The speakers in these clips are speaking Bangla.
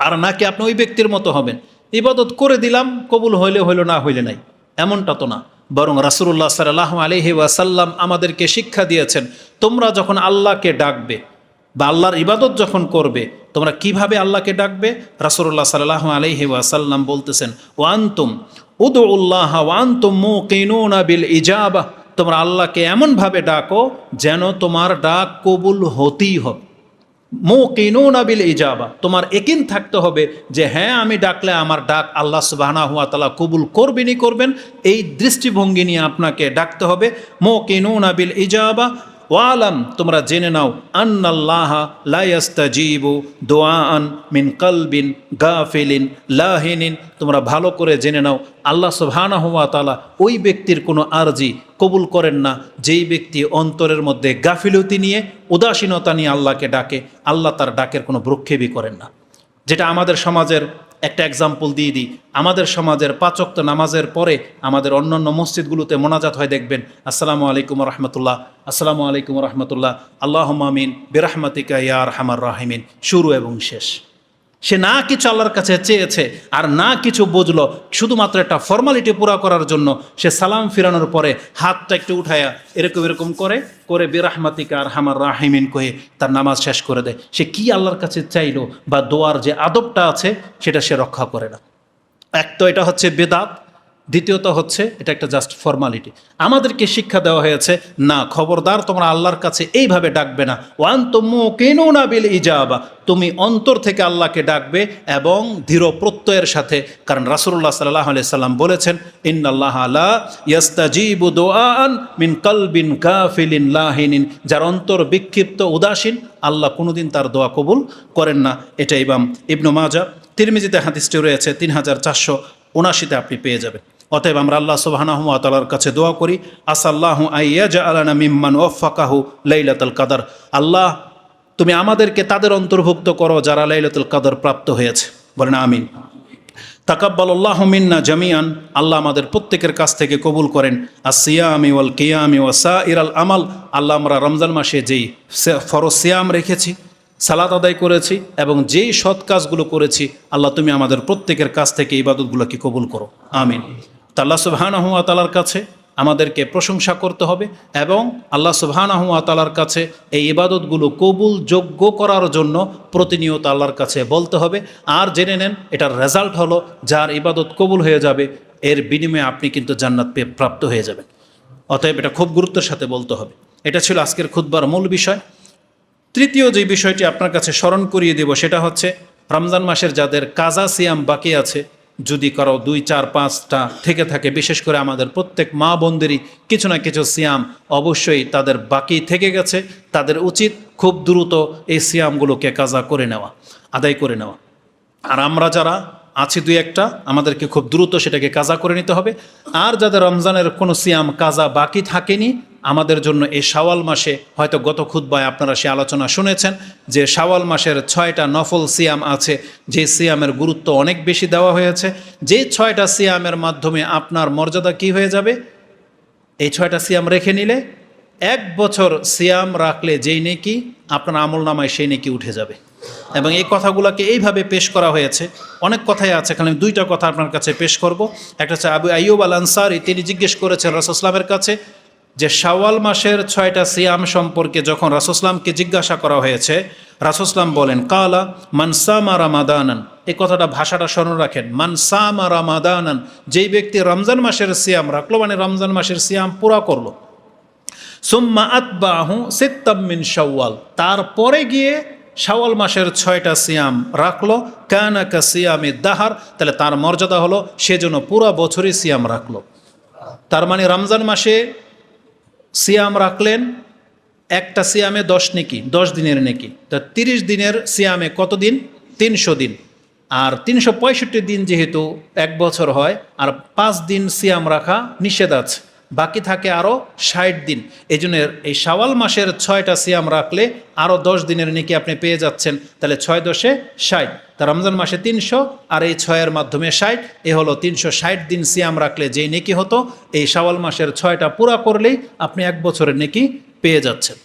আর নাকি আপনি ওই ব্যক্তির মতো হবেন? ইবাদত করে দিলাম, কবুল হইলে হইল, না হইলে নাই। এমনটা তো না। বরং রাসুল্লাহ সাল্লাহ আলহি ওয়াসাল্লাম আমাদেরকে শিক্ষা দিয়েছেন, তোমরা যখন আল্লাহকে ডাকবে বা আল্লাহর ইবাদত যখন করবে, তোমরা কীভাবে আল্লাহকে ডাকবে? রাসুল্লাহ সাল্লাহ আলহি ওয়াসাল্লাম বলতেছেন, ওয়ান্তুম উদ উল্লাহ ওয়ান্তুম মু কিনুনা বিল ইজাবা। তোমরা আল্লাহকে এমনভাবে ডাকো যেন তোমার ডাক কবুল হতেই হবে। মো বিল ইজাবা। তোমার একিন থাকতে হবে যে হ্যাঁ আমি ডাকলে আমার ডাক আল্লাহ সুবাহানা হুয়া তালা কবুল করবেনই করবেন। এই দৃষ্টিভঙ্গি নিয়ে আপনাকে ডাকতে হবে মো কিনুনা বিল ইজাবা। ওয়ালাম, তোমরা জেনে নাও, আন্নাল্লাহ লাইয়াস্তাজিবু দোয়ান মিন কলবিন গাফিলিন লাহিনিন। তোমরা ভালো করে জেনে নাও, আল্লাহ সুবহানা হুয়া তালা ওই ব্যক্তির কোনো আরজি কবুল করেন না, যেই ব্যক্তি অন্তরের মধ্যে গাফিলতি নিয়ে, উদাসীনতা নিয়ে আল্লাহকে ডাকে, আল্লাহ তার ডাকের কোনো ভ্রক্ষেপই করেন না। যেটা আমাদের সমাজের একটা এক্সাম্পল দিয়ে দিই। আমাদের সমাজের পাচক্ত নামাজের পরে আমাদের অন্যান্য মসজিদগুলোতে মোনাজাত হয়, দেখবেন। আসসালামু আলাইকুম রহমতুল্লাহ আসসালামু আলাইকুম রহমতুল্লাহ আল্লাহ মামিন বিরাহমাতিকা ইয়ার হামার রাহিমিন। শুরু এবং শেষ। সে না কিছু আল্লাহর কাছে চেয়েছে আর না কিছু বুঝলো, শুধুমাত্র একটা ফর্মালিটি পুরা করার জন্য সে সালাম ফিরানোর পরে হাতটা একটু উঠায়া এরকম এরকম করে করে বেরাহমাতিকা আর হামার রাহিমিন কহে তার নামাজ শেষ করে দেয়। সে কি আল্লাহর কাছে চাইলো বা দোয়ার যে আদবটা আছে, সেটা সে রক্ষা করে না। এক তো এটা হচ্ছে বেদাত দ্বিতীয়ত হচ্ছে, এটা একটা জাস্ট ফর্মালিটি আমাদেরকে শিক্ষা দেওয়া হয়েছে, না, খবরদার, তোমরা আল্লাহর কাছে এইভাবে ডাকবে না। ওয়ান তোমো কেন না বিল ইজাবা। তুমি অন্তর থেকে আল্লাহকে ডাকবে এবং দৃঢ় প্রত্যয়ের সাথে, কারণ রাসুল্লাহ সাল্লাহ আলিয়া সাল্লাম বলেছেন, ইন্নাল্লাহ আলা ইয়াস্তাজিবু দোয়ান মিন কলবিন কাফিলিন লাহিনিন। যার অন্তর বিক্ষিপ্ত উদাসীন, আল্লাহ কোনোদিন তার দোয়া কবুল করেন না। এটা ইবাম ইবনু মাজা তিরমিজিতে হাদিসটি রয়েছে, তিন হাজার চারশো উনাশিতে আপনি পেয়ে যাবেন। অতএব আমরা আল্লাহ সুবাহানাহুয়া আতালার কাছে দোয়া করি, আসাল্লাহ আইয়াজা আলানা মিম্মান ওফাকাহু লাইলাতুল কাদার। আল্লাহ, তুমি আমাদেরকে তাদের অন্তর্ভুক্ত করো যারা লাইলাতুল কাদর প্রাপ্ত হয়েছে। বলেন আমিন। তাকাব্বাল আল্লাহ মিন্না জামিয়ান আল্লাহ আমাদের প্রত্যেকের কাছ থেকে কবুল করেন। আর সিয়ামি ওয়াল কিয়ামি ওয়া সা ইরাল আমাল, আল্লাহ আমরা রমজান মাসে যেই ফরজ সিয়াম রেখেছি, সালাত আদায় করেছি এবং যেই সৎ কাজগুলো করেছি, আল্লাহ তুমি আমাদের প্রত্যেকের কাছ থেকে ইবাদতগুলোকে কবুল করো। আমিন। তা আল্লাহ সুবহানাহুয়া তালার কাছে আমাদেরকে প্রশংসা করতে হবে এবং আল্লাহ সুবহানাহুয়া তালার কাছে এই ইবাদতগুলো কবুল যোগ্য করার জন্য প্রতিনিয়ত আল্লাহর কাছে বলতে হবে। আর জেনে নেন, এটার রেজাল্ট হলো যার ইবাদত কবুল হয়ে যাবে, এর বিনিময়ে আপনি কিন্তু জান্নাত পেয়ে প্রাপ্ত হয়ে যাবেন। অতএব এটা খুব গুরুত্বের সাথে বলতে হবে। এটা ছিল আজকের খুদ্বার মূল বিষয়। তৃতীয় যে বিষয়টি আপনার কাছে স্মরণ করিয়ে দেব, সেটা হচ্ছে রমজান মাসের যাদের কাজা সিয়াম বাকি আছে যদি কারও দুই, চার, পাঁচটা থেকে থাকে, বিশেষ করে আমাদের প্রত্যেক মা বোনদেরই কিছু না কিছু সিয়াম অবশ্যই তাদের বাকি থেকে গেছে। তাদের উচিত খুব দ্রুত এই সিয়ামগুলোকে কাজা করে নেওয়া, আদায় করে নেওয়া। আর আমরা যারা আছি দুই একটা, আমাদেরকে খুব দ্রুত সেটাকে কাজা করে নিতে হবে। আর যাদের রমজানের কোনো সিয়াম কাজা বাকি থাকেনি আমাদের জন্য এই শাওয়াল মাসে, হয়তো গত খুদ্বায় আপনারা সে আলোচনা শুনেছেন যে শাওয়াল মাসের ছয়টা নফল সিয়াম আছে, যে সিয়ামের গুরুত্ব অনেক বেশি দেওয়া হয়েছে। যে ছয়টা সিয়ামের মাধ্যমে আপনার মর্যাদা কি হয়ে যাবে? এই ছয়টা সিয়াম রেখে নিলে এক বছর সিয়াম রাখলে যেই নেকি আপনার আমল নামায় সেই নেকি উঠে যাবে। এবং এই কথাগুলোকে এইভাবে পেশ করা হয়েছে। অনেক কথাই আছে এখানে আমি দুইটা কথা আপনার কাছে পেশ করব। একটা হচ্ছে আবু আইয়ুব আল আনসারি তিনি জিজ্ঞেস করেছেন রাসুসলামের কাছে যে শাওয়াল মাসের ছয়টা সিয়াম সম্পর্কে যখন রাসুসলামকে জিজ্ঞাসা করা হয়েছে রাসুসলাম বলেন, কালা মানসামা রামাদানান। এই কথাটা ভাষাটা স্মরণ রাখেন। মানসামা রামাদানান। যেই ব্যক্তি রমজান মাসের সিয়াম রাখল মানে রমজান মাসের সিয়াম পুরা করল। সুম্মা আতবাহু সিত্তাম্মিন শাওয়াল। তারপরে গিয়ে শাওয়াল মাসের ছয়টা সিয়াম রাখল। কানাকা সিয়ামে দাহার। তাহলে তার মর্যাদা হলো সেজন্য পুরো বছরই সিয়াম রাখল। তার মানে রমজান মাসে সিয়াম রাখলেন, একটা সিয়ামে দশ নেকি, দশ দিনের নেকি। তা তিরিশ দিনের সিয়ামে কত দিন? তিনশো দিন। আর তিনশো পঁয়ষট্টি দিন যেহেতু এক বছর হয়, আর পাঁচ দিন সিয়াম রাখা নিষেধ আছে। বাকি থাকে আরও ষাট দিন। এই এই শাওয়াল মাসের ছয়টা সিয়াম রাখলে আরও দশ দিনের নেকি আপনি পেয়ে যাচ্ছেন। তাহলে ছয় দশে ষাট, তা রমজান মাসে তিনশো, আর এই ছয়ের মাধ্যমে ষাট, এ হলো তিনশো ষাট দিন সিয়াম রাখলে যেই নেকি হতো, এই শাওয়াল মাসের ছয়টা পুরা করলেই আপনি এক বছরের নেকি পেয়ে যাচ্ছেন।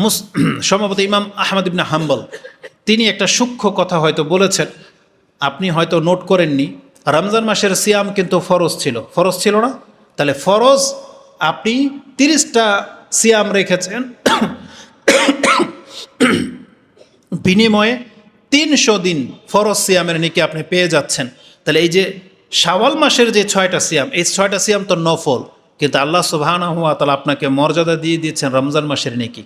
মুস সম্ভবত ইমাম আহমদ ইবনা হাম্বল, তিনি একটা সূক্ষ্ম কথা হয়তো বলেছেন, আপনি হয়তো নোট করেননি, রমজান মাসের সিয়াম কিন্তু ফরজ ছিল। ফরজ ছিল না? তাহলে ফরজ আপনি তিরিশটা সিয়াম রেখেছেন। বিনিময়ে তিনশো দিন ফরজ সিয়ামের নিকে আপনি পেয়ে যাচ্ছেন। তাহলে এই যে শাওয়াল মাসের যে ছয়টা সিয়াম, এই ছয়টা সিয়াম তো নফল, কিন্তু আল্লাহ সুবাহানা হুয়া তালা আপনাকে মর্যাদা দিয়ে দিয়েছেন রমজান মাসের নেকি।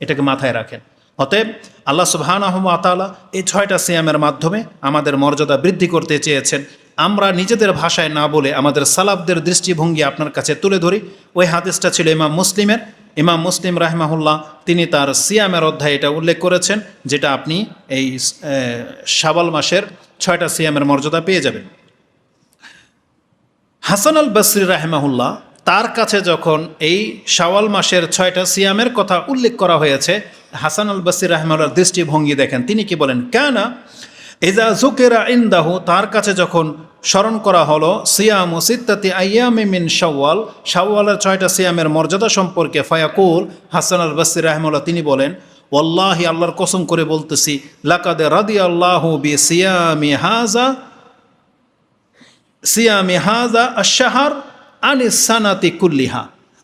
এটাকে মাথায় রাখেন। অতএব আল্লাহ সুবহানাহ ওয়া তাআলা এই ছয়টা সিয়ামের মাধ্যমে আমাদের মর্যাদা বৃদ্ধি করতে চেয়েছেন। আমরা নিজেদের ভাষায় না বলে আমাদের সালাফদের দৃষ্টিভঙ্গি আপনার কাছে তুলে ধরি। ওই হাদিসটা ছিল ইমাম মুসলিমের। ইমাম মুসলিম রাহমাহুল্লাহ, তিনি তার সিয়ামের অধ্যায় এটা উল্লেখ করেছেন, যেটা আপনি এই শাবাল মাসের ছয়টা সিয়ামের মর্যাদা পেয়ে যাবেন। হাসান আল বসরি রাহেমাহুল্লাহ, তার কাছে যখন এই শাওয়াল মাসের ছয়টা সিয়ামের কথা উল্লেখ করা হয়েছে, হাসান আল বসরি রাহমাল্লার দৃষ্টিভঙ্গি দেখেন, তিনি কি বলেন, কেন এজা জুকেরা ইন্দাহু, তার কাছে যখন স্মরণ করা হলো, সিয়াম ও সিত্তাতি আয়ামি মিন শাওয়াল, শাওয়ালের ছয়টা সিয়ামের মর্যাদা সম্পর্কে ফায়াকুল হাসান আল বসরি রাহমাল্লাহ তিনি বলেন, ওয়াল্লাহি, আল্লাহর কসম করে বলতেছি, লাকাদে রাদি আল্লাহু বি সিয়ামি হাজা সিয়ামি হাজা আশাহার আনি সানাতি কুল্লিহা।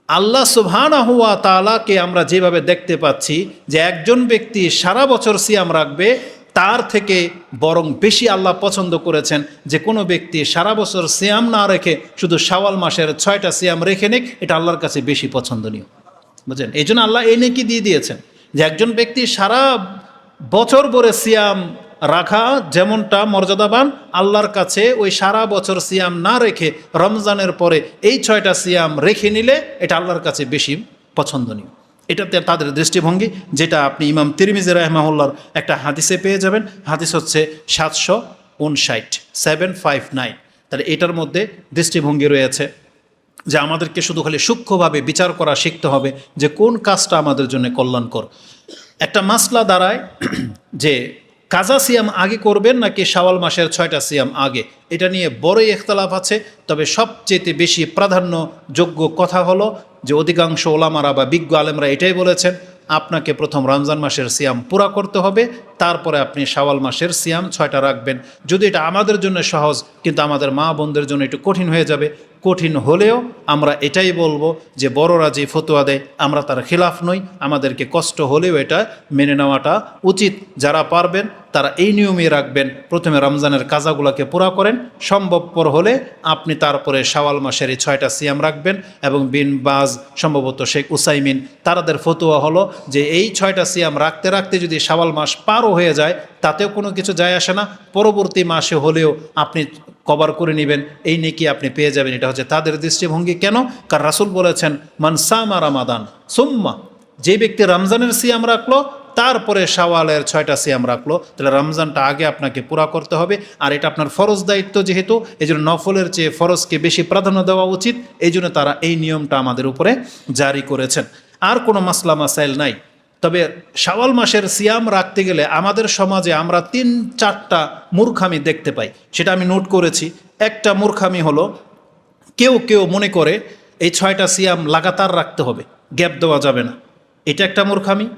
আল্লাহ সুবহানা হুয়া তালাকে আমরা যেভাবে দেখতে পাচ্ছি যে একজন ব্যক্তি সারা বছর সিয়াম রাখবে তার থেকে বরং বেশি আল্লাহ পছন্দ করেছেন যে কোনো ব্যক্তি সারা বছর সিয়াম না রেখে শুধু শাওয়াল মাসের ছয়টা সিয়াম রেখে নিক, এটা আল্লাহর কাছে বেশি পছন্দনীয়। বুঝলেন? এই জন্য আল্লাহ এই নেকি দিয়ে দিয়েছেন যে একজন ব্যক্তি সারা বছর ভরে সিয়াম রাখা যেমনটা মর্যাদাবান, আল্লাহর কাছে ওই সারা বছর সিয়াম না রেখে রমজানের পরে এই ছয়টা সিয়াম রেখে নিলে এটা আল্লাহর কাছে বেশি পছন্দনীয়। এটাতে তাদের দৃষ্টিভঙ্গি, যেটা আপনি ইমাম তিরমিজি রহমাহুল্লার একটা হাদিসে পেয়ে যাবেন। হাদিস হচ্ছে সাতশো উনষাট সেভেন ফাইভ নাইন তাহলে এটার মধ্যে দৃষ্টিভঙ্গি রয়েছে যে আমাদেরকে শুধু খালি সূক্ষ্মভাবে বিচার করা শিখতে হবে যে কোন কাজটা আমাদের জন্য কল্যাণকর। একটা মাসলা দাঁড়ায় যে কাজা সিয়াম আগে করবেন নাকি শাওয়াল মাসের ছয়টা সিয়াম আগে? এটা নিয়ে বড়ই একতলাফ আছে। তবে সবচেয়ে বেশি প্রাধান্য যোগ্য কথা হলো যে অধিকাংশ ওলামারা বা বিজ্ঞ আলেমরা এটাই বলেছেন, আপনাকে প্রথম রমজান মাসের সিয়াম পুরা করতে হবে, তারপরে আপনি শাওয়াল মাসের সিয়াম ছয়টা রাখবেন। যদি এটা আমাদের জন্য সহজ, কিন্তু আমাদের মা বোনদের জন্য একটু কঠিন হয়ে যাবে। কঠিন হলেও আমরা এটাই বলব যে বড়রা যে ফতোয়া দেয়, আমরা তার খিলাফ নই। আমাদেরকে কষ্ট হলেও এটা মেনে নেওয়াটা উচিত। যারা পারবেন তারা এই নিয়মই রাখবেন, প্রথমে রমজানের কাজাগুলোকে পুরা করেন, সম্ভবপর হলে আপনি তারপরে শাওয়াল মাসের এই ছয়টা সিয়াম রাখবেন এবং বিন বাজ, সম্ভবত শেখ উসাইমিন, তারাদের ফতুয়া হলো যে এই ছয়টা সিয়াম রাখতে রাখতে যদি শাওয়াল মাস পারও হয়ে যায়, তাতেও কোনো কিছু যায় আসে না। পরবর্তী মাসে হলেও আপনি কভার করে নেবেন, এই নেকি আপনি পেয়ে যাবেন। এটা হচ্ছে তাদের দৃষ্টিভঙ্গি। কেন? কারণ রাসুল বলেছেন মানসামা রামাদান, সুম্মা। যে ব্যক্তি রমজানের সিয়াম রাখল তারপরে শাওয়ালের ছয়টা সিয়াম রাখল। তাহলে রমজানটা আগে আপনাকে পুরা করতে হবে। আর এটা আপনার ফরজ দায়িত্ব যেহেতু এই জন্য নফলের চেয়ে ফরজকে বেশি প্রাধান্য দেওয়া উচিত। এই জন্য তারা এই নিয়মটা আমাদের উপরে জারি করেছেন। আর কোনো মাসলা মাসাইল নাই। তবে শাওয়াল মাসের সিয়াম রাখতে গেলে আমাদের সমাজে আমরা তিন, চারটা মূর্খামি দেখতে পাই। সেটা আমি নোট করেছি। একটা মূর্খামি হলো, কেউ কেউ মনে করে এই ছয়টা সিয়াম লাগাতার রাখতে হবে। গ্যাপ দেওয়া যাবে না। এটা একটা মূর্খামি।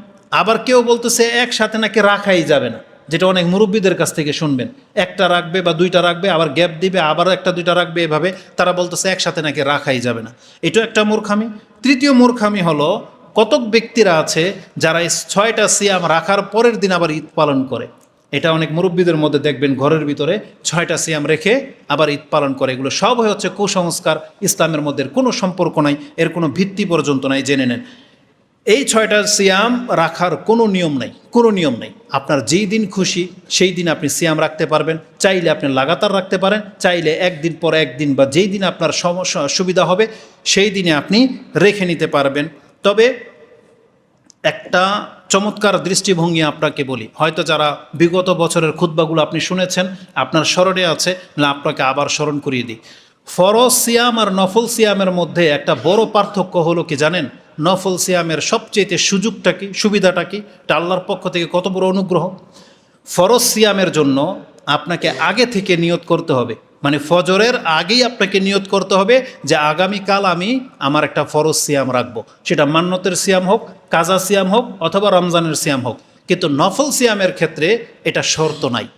আবার কেউ বলতেছে, একসাথে নাকি রাখাই যাবে না। যেটা অনেক মুরব্বীদের কাছ থেকে শুনবেন। একটা রাখবে বা দুইটা রাখবে, আবার গ্যাপ দিবে, আবার একটা দুইটা রাখবে এভাবে। তারা বলতেছে, একসাথে নাকি রাখাই যাবে না। এটাও একটা মূর্খামি। তৃতীয় মূর্খামি হলো, কতক ব্যক্তিরা আছে যারা ছয়টা সিয়াম রাখার পরের দিন আবার ঈদ পালন করে। এটা অনেক মুরব্বীদের মধ্যে দেখবেন, ঘরের ভিতরে ছয়টা সিয়াম রেখে আবার ঈদ পালন করে। এগুলো সব হচ্ছে কুসংস্কার, ইসলামের মধ্যে কোনো সম্পর্ক নাই, এর কোনো ভিত্তি পর্যন্ত নাই, জেনে নেন। এই ছয়টা সিয়াম রাখার কোনো নিয়ম নাই, কোনো নিয়ম নেই। আপনার যেই দিন খুশি, সেই দিন আপনি সিয়াম রাখতে পারবেন। চাইলে আপনি লাগাতার রাখতে পারেন, চাইলে একদিন পর একদিন বা যেই দিন আপনার সমস্যা সুবিধা হবে, সেই দিনে আপনি রেখে নিতে পারবেন। তবে একটা চমৎকার দৃষ্টিভঙ্গি আপনাকে বলি। হয়তো যারা বিগত বছরের খুদ্বাগুলো আপনি শুনেছেন, আপনার স্মরণে আছে, না আপনাকে আবার স্মরণ করিয়ে দিই। ফরজ সিয়াম আর নফল সিয়ামের মধ্যে একটা বড় পার্থক্য হলো কি জানেন? নফল সিয়ামের সবচেয়ে সুযোগটা কি, সুবিধাটা কি, এটা আল্লাহর পক্ষ থেকে কত বড় অনুগ্রহ? ফরজ সিয়ামের জন্য আপনাকে আগে থেকে নিয়ত করতে হবে। মানে ফজরের আগেই আপনাকে নিয়ত করতে হবে যে আগামীকাল আমি আমার একটা ফরজ সিয়াম রাখব। সেটা মান্যতের সিয়াম হোক, কাজা সিয়াম হোক, অথবা রমজানের সিয়াম হোক। কিন্তু নফল সিয়ামের ক্ষেত্রে এটা শর্ত নাই।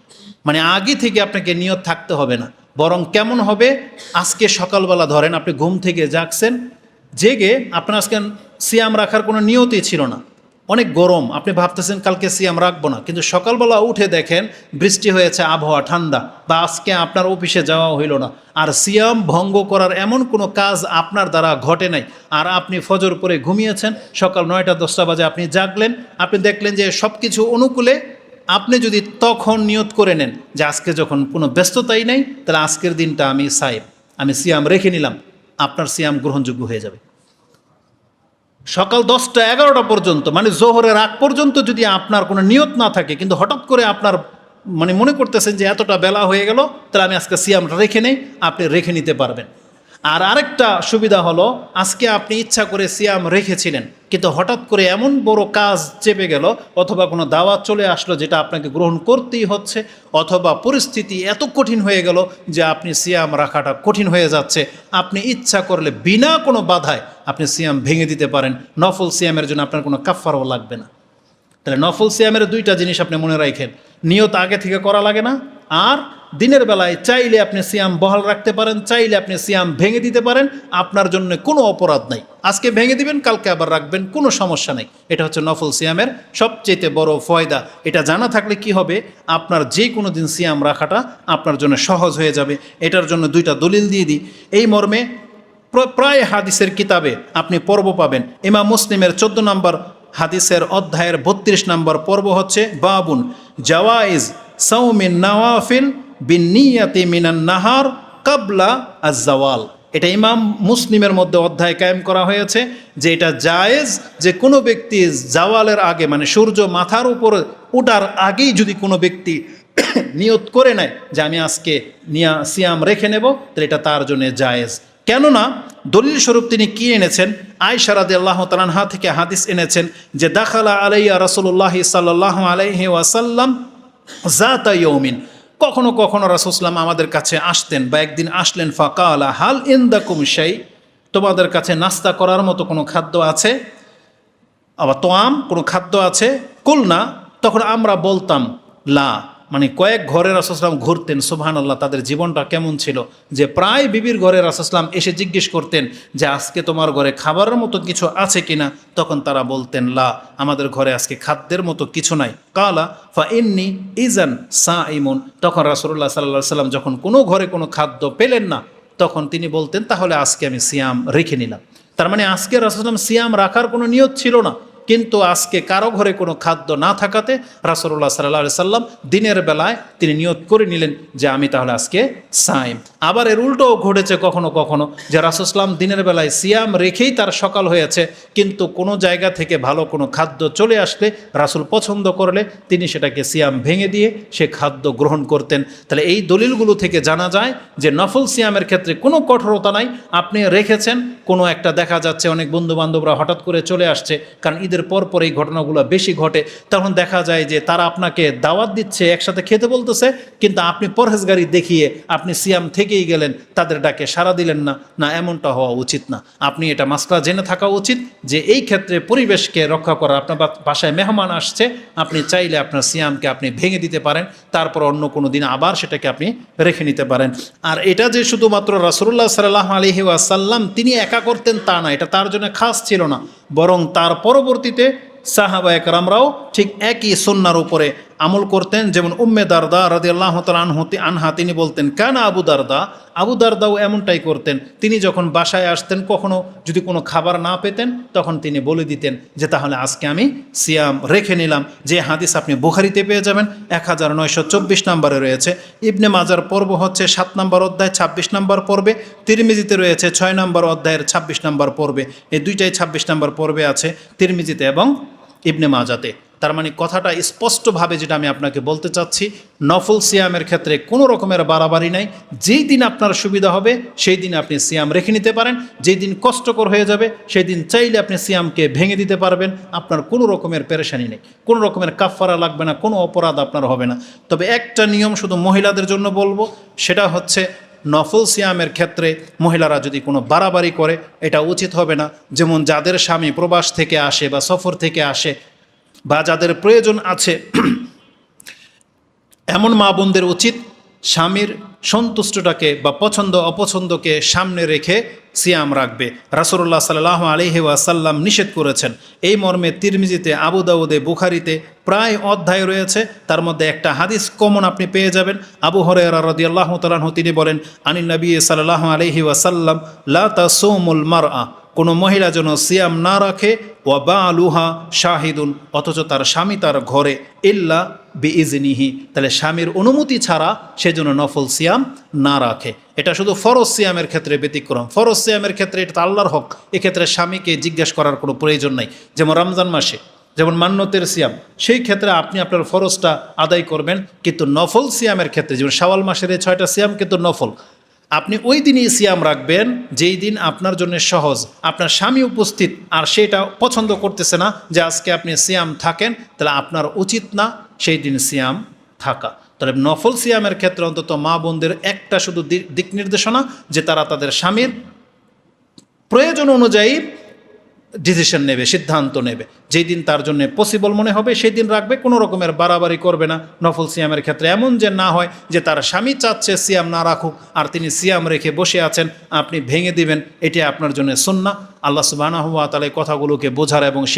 মানে আগে থেকে আপনাকে নিয়ত থাকতে হবে না। বরং কেমন হবে? আজকে সকালবেলা ধরেন আপনি ঘুম থেকে জাগছেন, জেগে আপনার আজকে সিয়াম রাখার কোনো নিয়তই ছিল না। অনেক গরম। আপনি ভাবতেছেন কালকে সিয়াম রাখব না। কিন্তু সকালবেলা উঠে দেখেন বৃষ্টি হয়েছে, আবহাওয়া ঠান্ডা। বা আজকে আপনার অফিসে যাওয়া হইল না। আর সিয়াম ভঙ্গ করার এমন কোনো কাজ আপনার দ্বারা ঘটে নাই। আর আপনি ফজর পরে ঘুমিয়েছেন, সকাল নয়টা, দশটা বাজে আপনি জাগলেন। আপনি দেখলেন যে সব কিছু অনুকূলে। আপনি যদি তখন নিয়ত করে নেন যে আজকে যখন কোনো ব্যস্ততাই নেই, তাহলে আজকের দিনটা আমি সাহেব আমি সিয়াম রেখে নিলাম। আপনার সিয়াম গ্রহণযোগ্য হয়ে যাবে। সকাল দশটা এগারোটা পর্যন্ত মানে জোহরের আগ পর্যন্ত যদি আপনার কোনো নিয়ত না থাকে, কিন্তু হঠাৎ করে আপনার মানে মনে করতেছেন যে এতটা বেলা হয়ে গেল, তাহলে আমি আজকে সিয়ামটা রেখে নেই, আপনি রেখে নিতে পারবেন। আর আরেকটা সুবিধা হলো, আজকে আপনি ইচ্ছা করে সিয়াম রেখেছিলেন, কিন্তু হঠাৎ করে এমন বড় কাজ চেপে গেল, অথবা কোনো দাওয়াত চলে আসলো যেটা আপনাকে গ্রহণ করতেই হচ্ছে, অথবা পরিস্থিতি এত কঠিন হয়ে গেল যে আপনি সিয়াম রাখাটা কঠিন হয়ে যাচ্ছে। আপনি ইচ্ছা করলে বিনা কোনো বাধায় আপনি সিয়াম ভেঙে দিতে পারেন। নফল সিয়ামের জন্য আপনার কোনো কাফারও লাগবে না। তাহলে নফল সিয়ামের দুইটা জিনিস আপনি মনে রাখেন। নিয়ত আগে থেকে করা লাগে না, আর দিনের বেলায় চাইলে আপনি সিয়াম বহাল রাখতে পারেন, চাইলে আপনি সিয়াম ভেঙে দিতে পারেন, আপনার জন্য কোনো অপরাধ নাই। আজকে ভেঙে দিবেন, কালকে আবার রাখবেন, কোনো সমস্যা নেই। এটা হচ্ছে নফল সিয়ামের সবচেয়ে বড় ফয়দা। এটা জানা থাকলে কি হবে? আপনার যে কোনো দিন সিয়াম রাখাটা আপনার জন্য সহজ হয়ে যাবে। এটার জন্য দুইটা দলিল দিয়ে দিই। এই মর্মে প্র- প্রায় হাদিসের কিতাবে আপনি পর্ব পাবেন। ইমাম মুসলিমের চোদ্দ নম্বর হাদিসের অধ্যায়ের বত্রিশ নম্বর পর্ব হচ্ছে বাবুন, জাওয়াইজ সৌমিন নওয়াফিল বিনিয়াতি মিনান নাহার কাবলা আজাওয়াল এটা ইমাম মুসলিমের মধ্যে অধ্যায় কায়েম করা হয়েছে যে এটা জায়েজ যে কোনো ব্যক্তি জাওয়ালের আগে মানে সূর্য মাথার উপর ওঠার আগেই যদি কোনো ব্যক্তি নিয়ত করে নেয় যে আমি আজকে নিয়া, সিয়াম রেখে নেব, তাহলে এটা তার জন্য জায়েজ। কেননা দলিল স্বরূপ তিনি কি এনেছেন? আয়সা রাদি আল্লাহ তালানহা থেকে হাদিস এনেছেন যে, দাখালা আলাইয়া রসুল্লাহ সাল্লাহ আলাইহি ওয়াসাল্লাম জাতা ইয়ৌমিন কখনো কখনো রাসুসলাম আমাদের কাছে আসতেন বা একদিন আসলেন ফাঁকা আলা হাল ইন্দা কুমশাই তোমাদের কাছে নাস্তা করার মতো কোনো খাদ্য আছে? আবার, তোয়াম? কোনো খাদ্য আছে? কুল না তখন আমরা বলতাম, লা। মানে কয়েক ঘরে রাসুসলাম ঘুরতেন সুবহান আল্লাহ তাদের জীবনটা কেমন ছিল? যে প্রায় বিবির ঘরে রাসুসলাম এসে জিজ্ঞেস করতেন যে, আজকে তোমার ঘরে খাবারের মতো কিছু আছে কিনা? তখন তারা বলতেন, লা, আমাদের ঘরে আজকে খাদ্যের মতো কিছু নাই। কালা, ফা ইন্নি ইজান সা ইমন তখন রাসুল্লাহ সাল্লাহ সাল্লাম যখন কোনো ঘরে কোনো খাদ্য পেলেন না, তখন তিনি বলতেন, তাহলে আজকে আমি সিয়াম রেখে নিলাম। তার মানে আজকে রাসুলাম সিয়াম রাখার কোনো নিয়ত ছিল না। কিন্তু আজকে কারও ঘরে কোনো খাদ্য না থাকাতে রাসুল্লাহ সাল্লাহ সাল্লাম দিনের বেলায় তিনি নিয়ত করে নিলেন যে আমি তাহলে আজকে সাইম আবার এর উল্টোও ঘটেছে কখনো কখনো যে রাসুসলাম দিনের বেলায় সিয়াম রেখেই তার সকাল হয়েছে, কিন্তু কোনো জায়গা থেকে ভালো কোনো খাদ্য চলে আসলে রাসুল পছন্দ করলে তিনি সেটাকে সিয়াম ভেঙে দিয়ে সে খাদ্য গ্রহণ করতেন। তাহলে এই দলিলগুলো থেকে জানা যায় যে নফল সিয়ামের ক্ষেত্রে কোনো কঠোরতা নাই। আপনি রেখেছেন, কোনো একটা দেখা যাচ্ছে, অনেক বন্ধু বান্ধবরা হঠাৎ করে চলে আসছে, কারণ ঈদের পর পর এই ঘটনাগুলো বেশি ঘটে, তখন দেখা যায় যে তারা আপনাকে দাওয়াত দিচ্ছে, একসাথে খেতে বলতেছে, কিন্তু আপনি পরহেজগারি দেখিয়ে আপনি সিয়াম থেকেই গেলেন, তাদের ডাকে সাড়া দিলেন না না এমনটা হওয়া উচিত না। আপনি এটা মাসলা জেনে থাকা উচিত যে এই ক্ষেত্রে পরিবেশকে রক্ষা করা, আপনার বাসায় মেহমান আসছে, আপনি চাইলে আপনার সিয়ামকে আপনি ভেঙে দিতে পারেন, তারপর অন্য কোনো দিন আবার সেটাকে আপনি রেখে নিতে পারেন। আর এটা যে শুধুমাত্র রাসুল্লাহ সাল্লাহ আলহি ওয়াসাল্লাম, তিনি একা করতেন তা না, এটা তার জন্য খাস ছিল না। বরং তার পরবর্তীতে সাহাবা একরামরাও ঠিক একই সন্ন্যার উপরে আমল করতেন, যেমন উম্মে দারদা রাজি আল্লাহ আনহতি আনহা, তিনি বলতেন, কেন আবু দারদা? আবু দারদাও এমনটাই করতেন, তিনি যখন বাসায় আসতেন, কখনো যদি কোনো খাবার না পেতেন, তখন তিনি বলে দিতেন যে, তাহলে আজকে আমি সিয়াম রেখে নিলাম। যে হাদিস আপনি বুখারিতে পেয়ে যাবেন এক হাজার নয়শো চব্বিশ নম্বরে রয়েছে। ইবনে মাজার পর্ব হচ্ছে সাত নম্বর অধ্যায়, ছাব্বিশ নম্বর পর্বে। তিরমিজিতে রয়েছে ছয় নম্বর অধ্যায়ের ছাব্বিশ নম্বর পর্বে। এই দুইটাই ছাব্বিশ নম্বর পর্বে আছে, তিরমিজিতে এবং ইবনে মাজাতে। তার মানে কথাটা স্পষ্টভাবে যেটা আমি আপনাকে বলতে চাচ্ছি, নফল সিয়ামের ক্ষেত্রে কোনো রকমের বাড়াবাড়ি নাই। যেই দিন আপনার সুবিধা হবে, সেই দিন আপনি সিয়াম রেখে নিতে পারেন। যেই দিন কষ্টকর হয়ে যাবে, সেই দিন চাইলে আপনি সিয়ামকে ভেঙে দিতে পারবেন। আপনার কোনো রকমের পেরেশানি নেই। কোনো রকমের কাফফারা লাগবে না, কোনো অপরাধ আপনার হবে না। তবে একটা নিয়ম শুধু মহিলাদের জন্য বলব, সেটা হচ্ছে নফল সিয়ামের ক্ষেত্রে মহিলারা যদি কোনো বাড়াবাড়ি করে, এটা উচিত হবে না। যেমন যাদের স্বামী প্রবাস থেকে আসে বা সফর থেকে আসে বা যাদের প্রয়োজন আছে, এমন মা বোনদের উচিত স্বামীর সন্তুষ্টটাকে বা পছন্দ অপছন্দকে সামনে রেখে সিয়াম রাখবে। রাসুল্লাহ সাল্লাহ আলহি ওয়াসাল্লাম নিষেধ করেছেন। এই মর্মে তিরমিজিতে, আবু দাউদে, বুখারিতে প্রায় অধ্যায় রয়েছে। তার মধ্যে একটা হাদিস কমন আপনি পেয়ে যাবেন। আবু হরেরা রদি আল্লাহ তালাহ তিনি বলেন আনি নবী সাল্লাহ আলহি ওয়াসাল্লাম, লা তা সোমুল মার কোনো মহিলা যেন সিয়াম না রাখে, ওয়া বা আলুহা শাহিদুন, অথচ তার স্বামী তার ঘরে ইল্লা বি ইজনিহি তাহলে স্বামীর অনুমতি ছাড়া সে যেন নফল সিয়াম না রাখে। এটা শুধু ফরজ সিয়ামের ক্ষেত্রে ব্যতিক্রম। ফরজ সিয়ামের ক্ষেত্রে এটা আল্লাহর হক। এক্ষেত্রে স্বামীকে জিজ্ঞেস করার কোনো প্রয়োজন নাই। যেমন রমজান মাসে, যেমন মান্যতের সিয়াম, সেই ক্ষেত্রে আপনি আপনার ফরজটা আদায় করবেন, কিন্তু নফল সিয়ামের ক্ষেত্রে, যেমন শাওয়াল মাসের এই ছয়টা সিয়াম কিন্তু নফল। আপনি ওই দিনই সিয়াম রাখবেন, যেই দিন আপনার জন্য সহজ। আপনার স্বামী উপস্থিত, আর সেটা পছন্দ করতেছে না যে আজকে আপনি সিয়াম থাকেন, তাহলে আপনার উচিত না সেই দিন সিয়াম থাকা। তাহলে নফল সিয়ামের ক্ষেত্রে অন্তত মা বোনদের একটা শুধু দিক নির্দেশনা যে তারা তাদের স্বামীর প্রয়োজন অনুযায়ী ডিসিশন নেবে, সিদ্ধান্ত নেবে। যেই দিন তার জন্য পসিবল মনে হবে সেই দিন রাখবে, কোনো রকমের বাড়াবাড়ি করবে না। নফল সিয়ামের ক্ষেত্রে এমন যে না হয় যে তার স্বামী চাচ্ছে সিয়াম না রাখুক, আর তিনি সিয়াম রেখে বসে আছেন, আপনি ভেঙে দিবেন এটি আপনার জন্য সুন্না আল্লাহ সুবাহ কথাগুলোকে বোঝার এবং